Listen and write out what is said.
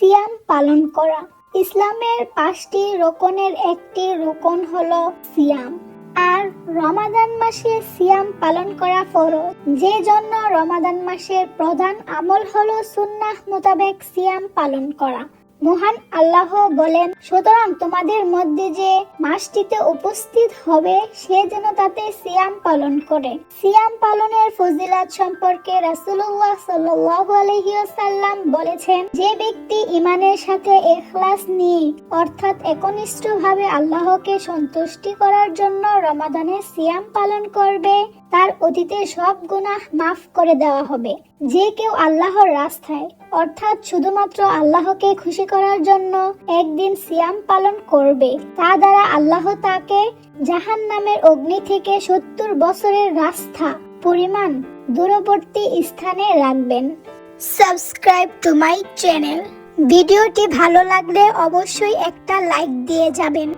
সিয়াম পালন করা। ইসলামের পাঁচটি রোকনের একটি রোকন হলো সিয়াম। আর রমাদান মাসে সিয়াম পালন করা ফরজ। যে জন্য রমাদান মাসের প্রধান আমল হলো সুন্নাহ মোতাবেক সিয়াম পালন করা। মহান আল্লাহ বলেন, সুতরাং তোমাদের মধ্যে যে মাসটিতে উপস্থিত হবে, সে যেন তাতে সিয়াম পালন করে। সিয়াম পালনের ফজিলাত সম্পর্কে রাসূলুল্লাহ সাল্লাল্লাহু আলাইহি বলেছেন, যে ব্যক্তি ইমানের সাথে এখলাস নিয়ে, অর্থাৎ একনিষ্ঠভাবে আল্লাহকে সন্তুষ্টি করার জন্য রমাদানে সিয়াম পালন করবে, তার অতীতের সব গুনাহ মাফ করে দেওয়া হবে। যে কেউ আল্লাহর রাস্তায় অর্থাৎ শুধুমাত্র আল্লাহকে খুশি করার জন্য একদিন সিয়াম পালন করবে। তা দ্বারা আল্লাহ তাকে জাহান নামের অগ্নি থেকে সত্তর বছরের রাস্তা পরিমাণ দূরবর্তী স্থানে রাখবেন। Subscribe to my channel. ভিডিওটি ভালো লাগলে অবশ্যই একটা লাইক দিয়ে যাবেন।